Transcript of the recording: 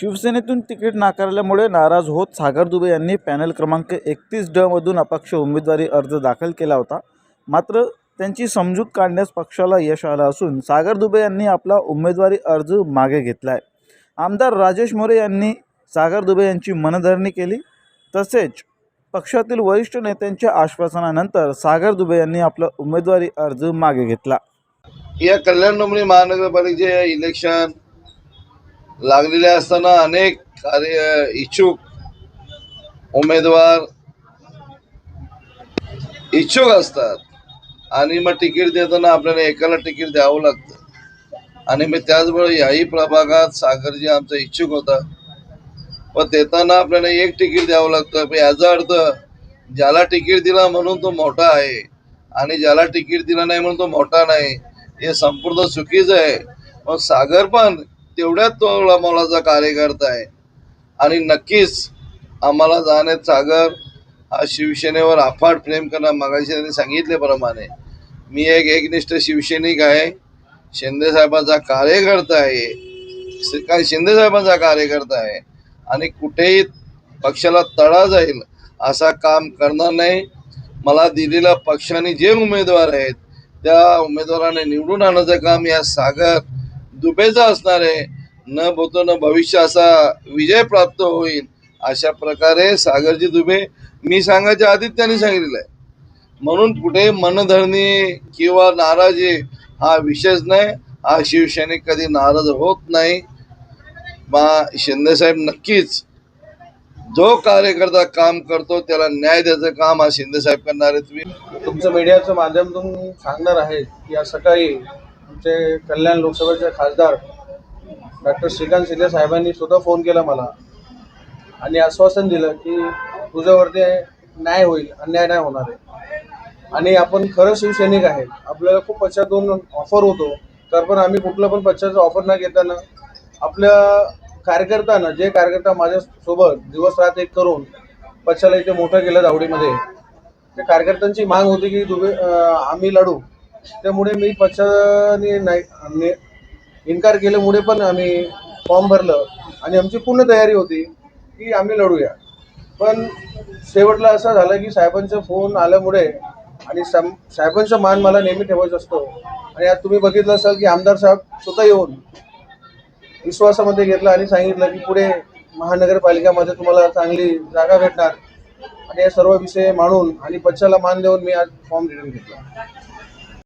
शिवसेनेतून ticket नाकारल्यामुळे नाराज होत सागर दुबे यांनी पॅनल क्रमांक एकतीस डमधून अपक्ष उमेदवारी अर्ज दाखल केला होता. मात्र त्यांची समजूत काढण्यास पक्षाला यश आलं असून सागर दुबे यांनी आपला उमेदवारी अर्ज मागे घेतला आहे आमदार राजेश मोरे यांनी सागर दुबे यांची मनधरणी केली. तसेच पक्षातील वरिष्ठ नेत्यांच्या आश्वासनानंतर सागर दुबे यांनी आपला उमेदवारी अर्ज मागे घेतला. या कल्याण डोंबरी महानगरपालिकेचे इलेक्शन लागलेले असताना अनेक कार्य इच्छुक उमेदवार इच्छुक असतात. आणि मग तिकीट देताना आपल्याला एकाला तिकीट द्यावं लागतं. आणि मी त्याचबरोबर याही प्रभागात सागरजी आमचा इच्छुक होता. पण देताना आपल्याला एक तिकीट द्यावं लागतं. पण याचा अर्थ ज्याला तिकीट दिला म्हणून तो मोठा आहे आणि ज्याला तिकीट दिला नाही म्हणून तो मोठा नाही हे संपूर्ण चुकीचं आहे. मग सागर पण तेवढ्याच तो मोलाचा कार्यकर्ता आहे. आणि नक्कीच आम्हाला जाण्यात सागर हा शिवसेनेवर अफाट प्रेम करणार मागाशी त्यांनी सांगितल्याप्रमाणे मी एक एकनिष्ठ शिवसैनिक आहे. शिंदेसाहेबांचा कार्यकर्ता आहे. काय शिंदेसाहेबांचा कार्यकर्ता आहे. आणि कुठेही पक्षाला तडा जाईल असा काम करणार नाही. मला दिलेल्या पक्षाने जे उमेदवार आहेत त्या उमेदवाराने निवडून आणायचं काम या सागर दुबेचा असणार आहे. न बोलतो न भविष्य असा विजय प्राप्त होईल अशा प्रकारे सागरजी दुबे मी सांगायच्या आधीच त्यांनी सांगितलेलं आहे. म्हणून कुठे मनधरणी किंवा नाराजी हा विषयच नाही. हा शिवसैनिक कधी नाराज होत नाही. मा शिंदेसाहेब नक्कीच जो कार्यकर्ता काम करतो त्याला न्याय द्यायचं काम हा शिंदेसाहेब करणार आहे तुम्ही तुमचं मीडियाचं माध्यमातून सांगणार आहे की आज सकाळी आमचे कल्याण लोकसभेचे खासदार डॉक्टर श्रीकांत शिंदे साहेबांनी सुद्धा फोन केला मला आणि आश्वासन दिलं की तुझ्यावरती न्याय होईल अन्याय नाही होणार आहे. आणि आपण खरं शिवसैनिक आहे आपल्याला खूप पक्षातून ऑफर होतो तर पण आम्ही कुठलं पण पक्षाचं ऑफर न घेताना आपल्या कार्यकर्त्यांना जे कार्यकर्ता माझ्यासोबत दिवस रात एक करून पक्षाला इथे मोठं केलं दावडीमध्ये त्या कार्यकर्त्यांची माग होती की दुबे आम्ही लढू. त्यामुळे मी पक्षाने नाही इन्कार केल्यामुळे पण आम्ही फॉर्म भरलं आणि आमची पूर्ण तयारी होती की आम्ही लढूया. पण शेवटला असं झालं की साहेबांचा फोन आल्यामुळे आणि सम- साहेबांचा मान मला नेहमी ठेवायचा असतो. आणि आज तुम्ही बघितलं असाल की आमदार साहेब स्वतः येऊन विश्वासामध्ये घेतलं आणि सांगितलं की पुढे महानगरपालिकामध्ये तुम्हाला चांगली जागा भेटणार. आणि या सर्व विषय मांडून आणि पक्षाला मान देऊन मी आज फॉर्म रिटर्न घेतला.